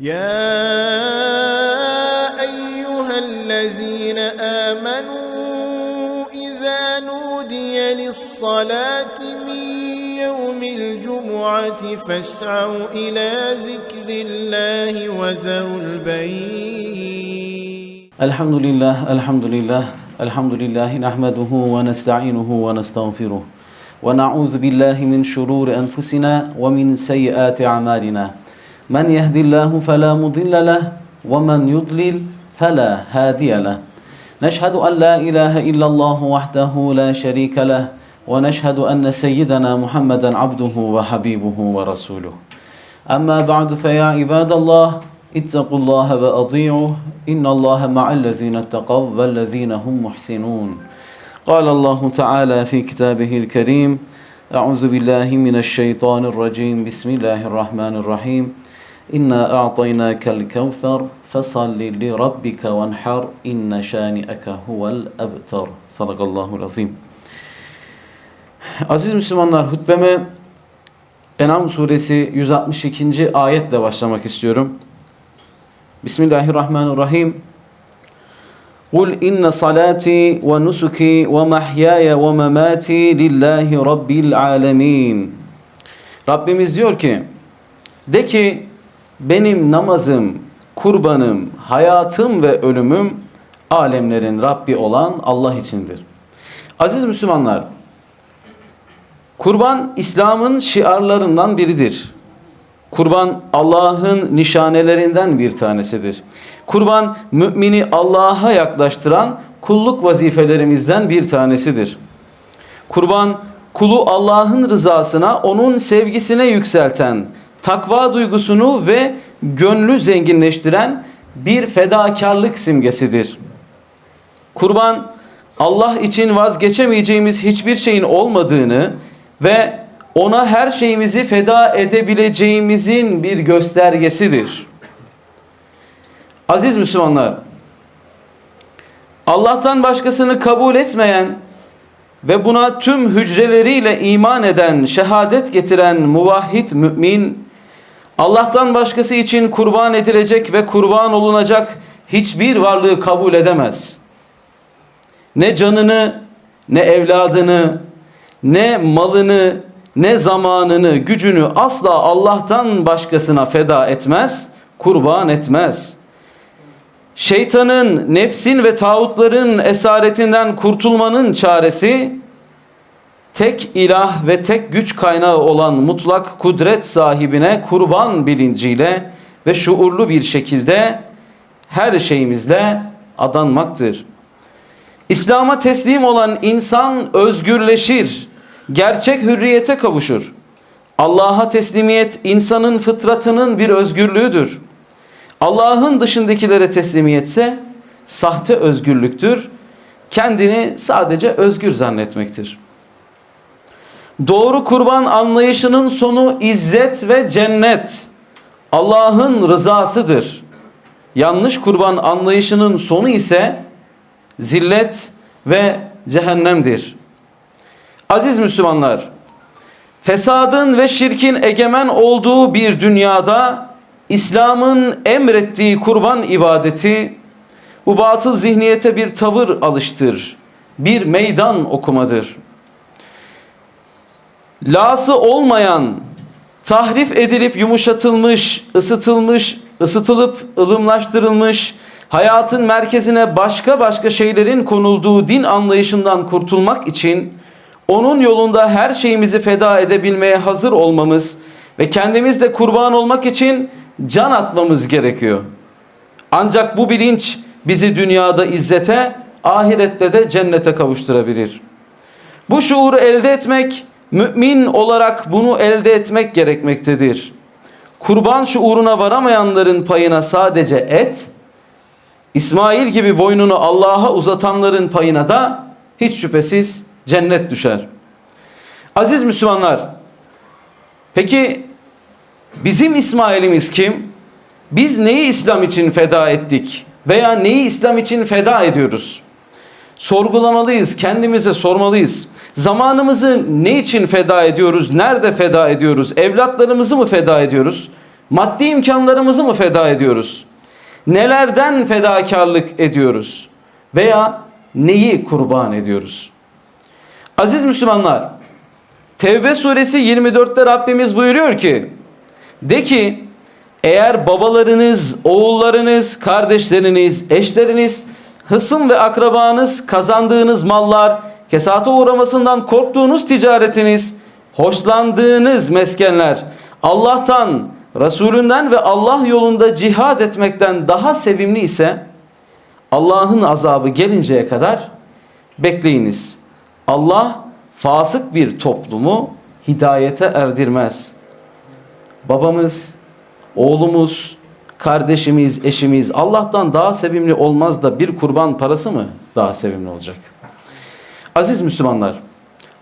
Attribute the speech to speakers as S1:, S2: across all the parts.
S1: يا أيها الذين آمنوا إذا نودي للصلاة من يوم الجمعة فاسعوا إلى ذكر الله وذروا البيع
S2: الحمد لله الحمد لله الحمد لله نحمده ونستعينه ونستغفره ونعوذ بالله من شرور أنفسنا ومن سيئات أعمالنا. من يهدي الله فلا مضل له ومن يضلل فلا هادي له. نشهد أن لا إله إلا الله وحده لا شريك له ونشهد أن سيدنا محمدا عبده وحبيبه ورسوله. أما بعد فيا عباد الله اتقوا الله وأطيعوه إن الله مع الذين اتقوا والذين هم محسنون. قال الله تعالى في كتابه الكريم أعوذ بالله من الشيطان الرجيم بسم الله الرحمن الرحيم. إنا أعطيناك الكوثر فصل لربك وانحر إن شانئك هو الأبتر صدق الله العظيم Aziz Müslümanlar hutbeme Enam suresi 162. ayetle başlamak istiyorum. Bismillahirrahmanirrahim. Kul inne salati ve nusuki ve mahyaya ve memati lillahi rabbil alemin. Rabbimiz diyor ki de ki benim namazım, kurbanım, hayatım ve ölümüm alemlerin Rabbi olan Allah içindir. Aziz Müslümanlar, Kurban İslam'ın şiarlarından biridir. Kurban Allah'ın nişanelerinden bir tanesidir. Kurban mümini Allah'a yaklaştıran kulluk vazifelerimizden bir tanesidir. Kurban kulu Allah'ın rızasına, onun sevgisine yükselten, takva duygusunu ve gönlü zenginleştiren bir fedakarlık simgesidir. Kurban Allah için vazgeçemeyeceğimiz hiçbir şeyin olmadığını ve ona her şeyimizi feda edebileceğimizin bir göstergesidir. Aziz Müslümanlar, Allah'tan başkasını kabul etmeyen ve buna tüm hücreleriyle iman eden, şehadet getiren muvahhid mümin, Allah'tan başkası için kurban edilecek ve kurban olunacak hiçbir varlığı kabul edemez. Ne canını, ne evladını, ne malını, ne zamanını, gücünü asla Allah'tan başkasına feda etmez, kurban etmez. Şeytanın, nefsin ve tağutların esaretinden kurtulmanın çaresi tek ilah ve tek güç kaynağı olan mutlak kudret sahibine kurban bilinciyle ve şuurlu bir şekilde her şeyimizle adanmaktır. İslam'a teslim olan insan özgürleşir, gerçek hürriyete kavuşur. Allah'a teslimiyet insanın fıtratının bir özgürlüğüdür. Allah'ın dışındakilere teslimiyetse sahte özgürlüktür. Kendini sadece özgür zannetmektir. Doğru kurban anlayışının sonu izzet ve cennet. Allah'ın rızasıdır. Yanlış kurban anlayışının sonu ise zillet ve cehennemdir. Aziz Müslümanlar, fesadın ve şirkin egemen olduğu bir dünyada İslam'ın emrettiği kurban ibadeti bu batıl zihniyete bir tavır alıştır, bir meydan okumadır. Lası olmayan, tahrif edilip yumuşatılmış, ısıtılmış, ısıtılıp ılımlaştırılmış, hayatın merkezine başka başka şeylerin konulduğu din anlayışından kurtulmak için onun yolunda her şeyimizi feda edebilmeye hazır olmamız ve kendimiz de kurban olmak için can atmamız gerekiyor. Ancak bu bilinç bizi dünyada izzete, ahirette de cennete kavuşturabilir. Bu şuuru elde etmek, mümin olarak bunu elde etmek gerekmektedir. Kurban şuuruna varamayanların payına sadece et, İsmail gibi boynunu Allah'a uzatanların payına da hiç şüphesiz cennet düşer. Aziz Müslümanlar, peki bizim İsmail'imiz kim? Biz neyi İslam için feda ettik veya neyi İslam için feda ediyoruz? Sorgulamalıyız, kendimize sormalıyız. Zamanımızı ne için feda ediyoruz? Nerede feda ediyoruz? Evlatlarımızı mı feda ediyoruz? Maddi imkanlarımızı mı feda ediyoruz? Nelerden fedakarlık ediyoruz? Veya neyi kurban ediyoruz? Aziz Müslümanlar, Tevbe suresi 24'te Rabbimiz buyuruyor ki, de ki eğer babalarınız, oğullarınız, kardeşleriniz, eşleriniz, hısım ve akrabanız kazandığınız mallar, kesata uğramasından korktuğunuz ticaretiniz, hoşlandığınız meskenler, Allah'tan, Resulünden ve Allah yolunda cihad etmekten daha sevimli ise, Allah'ın azabı gelinceye kadar bekleyiniz. Allah fasık bir toplumu hidayete erdirmez. Babamız, oğlumuz, kardeşimiz, eşimiz Allah'tan daha sevimli olmaz da bir kurban parası mı daha sevimli olacak? Aziz Müslümanlar,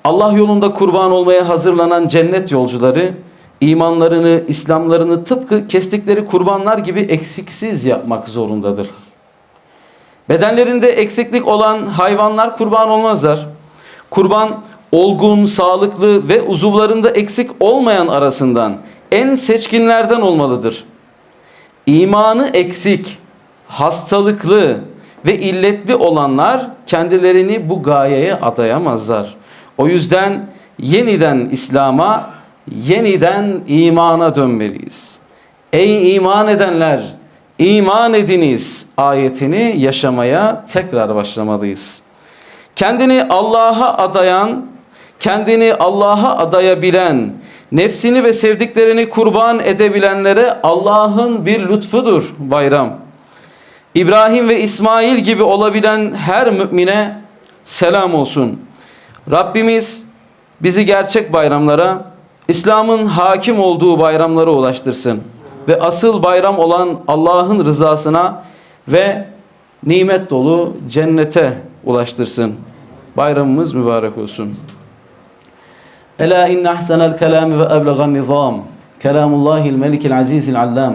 S2: Allah yolunda kurban olmaya hazırlanan cennet yolcuları imanlarını, İslamlarını tıpkı kestikleri kurbanlar gibi eksiksiz yapmak zorundadır. Bedenlerinde eksiklik olan hayvanlar kurban olmazlar. Kurban olgun, sağlıklı ve uzuvlarında eksik olmayan arasından en seçkinlerden olmalıdır. İmanı eksik, hastalıklı ve illetli olanlar kendilerini bu gayeye adayamazlar. O yüzden yeniden İslam'a, yeniden imana dönmeliyiz. Ey iman edenler, iman ediniz ayetini yaşamaya tekrar başlamalıyız. Kendini Allah'a adayan, kendini Allah'a adayabilen, nefsini ve sevdiklerini kurban edebilenlere Allah'ın bir lütfudur bayram. İbrahim ve İsmail gibi olabilen her mümine selam olsun. Rabbimiz bizi gerçek bayramlara, İslam'ın hakim olduğu bayramlara ulaştırsın. Ve asıl bayram olan Allah'ın rızasına ve nimet dolu cennete ulaştırsın. Bayramımız mübarek olsun. Ela inne ahsenel kelami ve eblegan nizam. Kelamullahil melikil azizil allam.